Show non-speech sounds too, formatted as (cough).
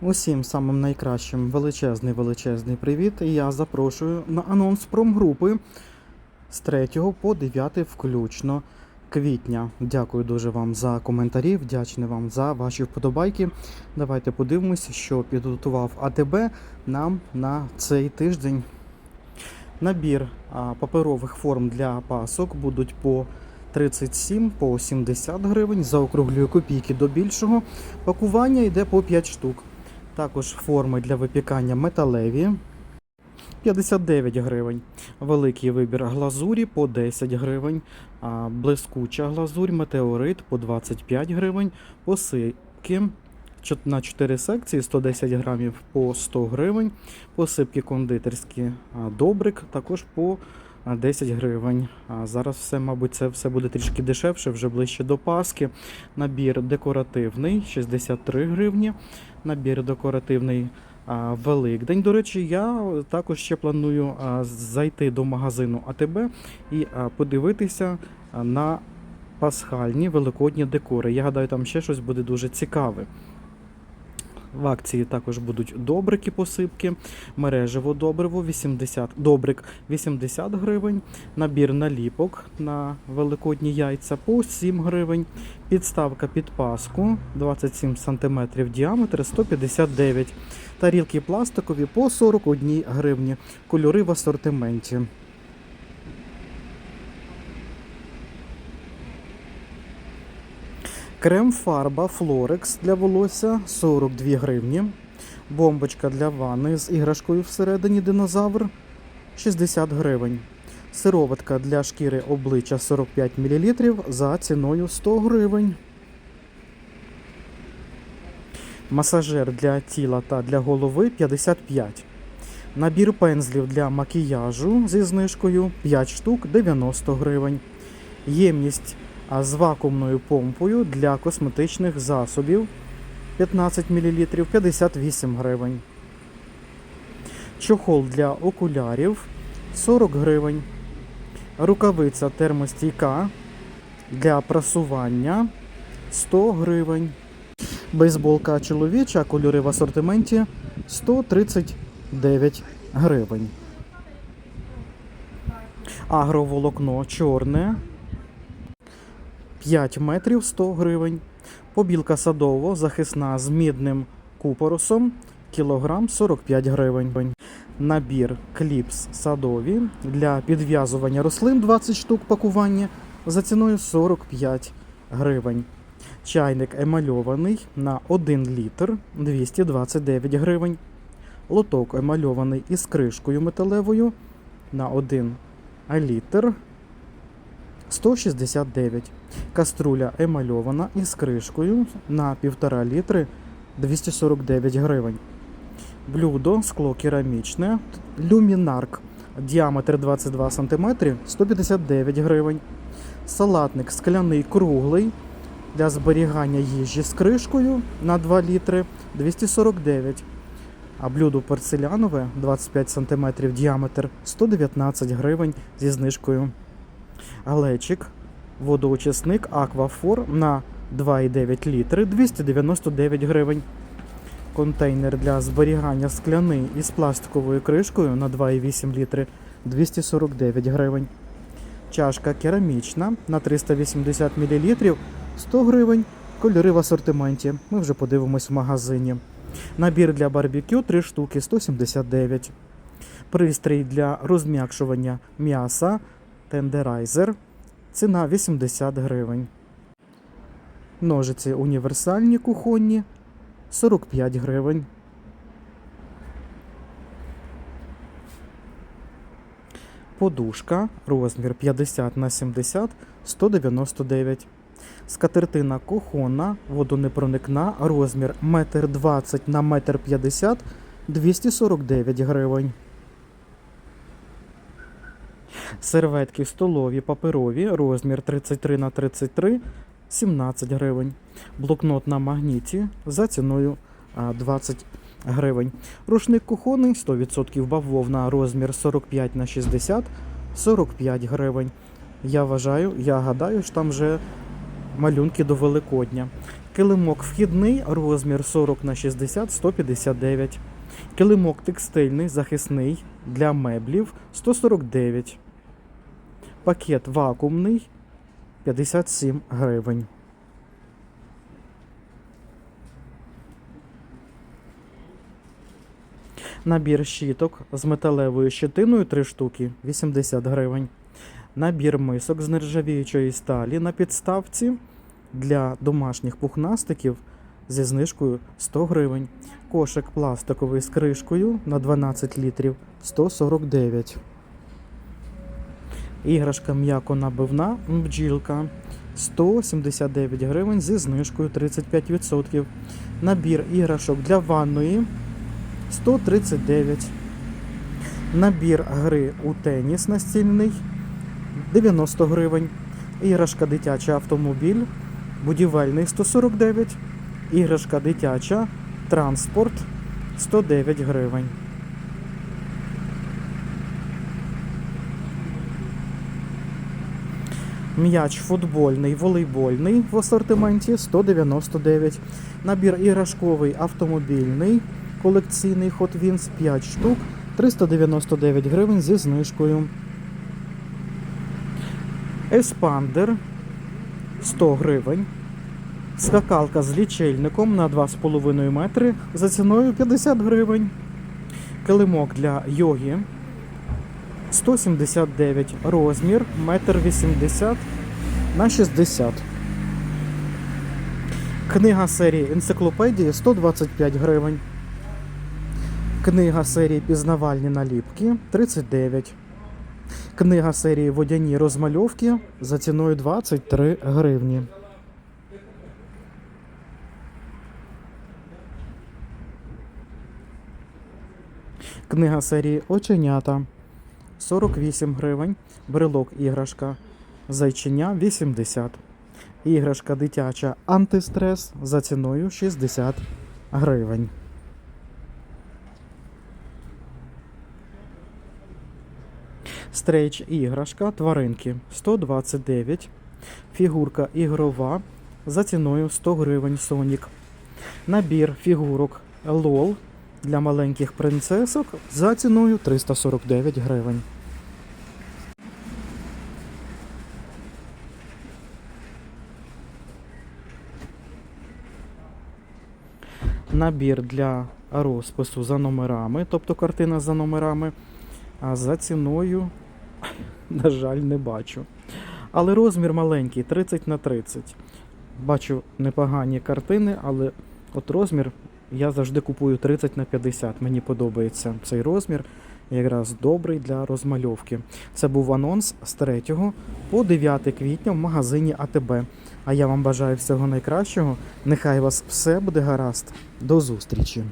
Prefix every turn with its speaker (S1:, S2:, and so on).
S1: Усім самим найкращим величезний величезний привіт. Я запрошую на анонс промгрупи з 3 по 9 включно квітня. Дякую дуже вам за коментарі, вдячний вам за ваші вподобайки. Давайте подивимося, що підготував АТБ нам на цей тиждень. Набір паперових форм для пасок будуть по 37 по 70 гривень. Заокруглюю копійки до більшого. Пакування йде по 5 штук. Також форми для випікання металеві 59 гривень. Великий вибір глазурі по 10 гривень. А блискуча глазурь, метеорит по 25 гривень. Посипки на 4 секції 110 грамів по 100 гривень. Посипки кондитерські добрик також по 10 гривень. А зараз все, мабуть, це все буде трішки дешевше, вже ближче до Паски. Набір декоративний 63 гривні. Набір декоративний Великдень. До речі, я також ще планую зайти до магазину АТБ і подивитися на пасхальні великодні декори. Я гадаю, там ще щось буде дуже цікаве. В акції також будуть добрики посипки, мережево добриво 80, добрик 80 гривень, набір наліпок на великодні яйця по 7 гривень, підставка під паску 27 см діаметр 159 тарілки пластикові по 41 гривні, кольори в асортименті. Крем-фарба Флорекс для волосся 42 гривні. Бомбочка для ванни з іграшкою всередині динозавр 60 гривень. Сироватка для шкіри обличчя 45 мл за ціною 100 гривень. Масажер для тіла та для голови 55. Набір пензлів для макіяжу зі знижкою 5 штук 90 гривень. Ємність з вакуумною помпою для косметичних засобів 15 мл 58 гривень. Чохол для окулярів 40 гривень. Рукавиця термостійка для прасування 100 гривень. Бейсболка чоловіча, кольори в асортименті 139 гривень. Агроволокно чорне 5 метрів 100 гривень. Побілка садово захисна з мідним купоросом кілограм 45 гривень. Набір кліпс садові для підв'язування рослин 20 штук пакування за ціною 45 гривень. Чайник емальований на 1 літр 229 гривень. Лоток емальований із кришкою металевою на 1 літр 169. Каструля емальована із кришкою на 1,5 літри 249 гривень. Блюдо скло керамічне, люмінарк, діаметр 22 см 159 гривень. Салатник скляний круглий для зберігання їжі з кришкою на 2 літри 249. А блюдо порцелянове 25 см діаметр 119 гривень зі знижкою. Глечик, водоочисник Аквафор на 2,9 літри 299 гривень. Контейнер для зберігання скляний із пластиковою кришкою на 2,8 літри 249 гривень. Чашка керамічна на 380 мл 100 гривень. Кольори в асортименті. Ми вже подивимось в магазині. Набір для барбекю 3 штуки 179. Пристрій для розм'якшування м'яса тендерайзер. Ціна 80 гривень. Ножиці універсальні кухонні 45 гривень. Подушка розмір 50 на 70 199. Скатертина кухонна, водонепроникна, розмір 1,20 на 1,50 м 249 гривень. Серветки столові паперові, розмір 33 на 33 17 гривень. Блокнот на магніті за ціною 20 гривень. Рушник кухонний 100% бавовна, розмір 45 на 60 45 гривень. Я вважаю, я гадаю, що там вже малюнки до Великодня. Килимок вхідний, розмір 40 на 60 159. Килимок текстильний, захисний для меблів 149. Пакет вакуумний 57 гривень. Набір щіток з металевою щитиною 3 штуки 80 гривень. Набір мисок з нержавіючої сталі на підставці для домашніх пухнастиків зі знижкою 100 гривень. Кошик пластиковий з кришкою на 12 літрів 149. Іграшка м'яко набивна бджілка 179 гривень зі знижкою 35%. Набір іграшок для ванної 139. Набір гри у теніс настільний 90 гривень. Іграшка дитяча автомобіль, будівельний 149. Іграшка дитяча, транспорт 109 гривень. М'яч футбольний, волейбольний в асортименті 199. Набір іграшковий автомобільний, колекційний Hot Wheels 5 штук 399 гривень зі знижкою. Еспандер 100 гривень. Скакалка з лічильником на 2,5 метри за ціною 50 гривень. Килимок для йоги 179 розмір, 1,80 м на 60. Книга серії енциклопедії 125 гривень. Книга серії Пізнавальні наліпки 39. Книга серії Водяні розмальовки за ціною 23 гривні. Книга серії Оченята 48 гривень. Брелок іграшка Зайчиня 80. Іграшка дитяча антистрес за ціною 60 гривень. Стрейч іграшка тваринки 129. Фігурка ігрова за ціною 100 гривень Сонік. Набір фігурок LOL для маленьких принцесок за ціною 349 гривень. Набір для розпису за номерами, тобто картина за номерами, а за ціною, (laughs) на жаль, не бачу. Але розмір маленький 30 на 30. Бачу непогані картини, але от розмір я завжди купую 30 на 50. Мені подобається цей розмір. Якраз добрий для розмальовки. Це був анонс з 3 по 9 квітня в магазині АТБ. А я вам бажаю всього найкращого. Нехай вас все буде гаразд. До зустрічі!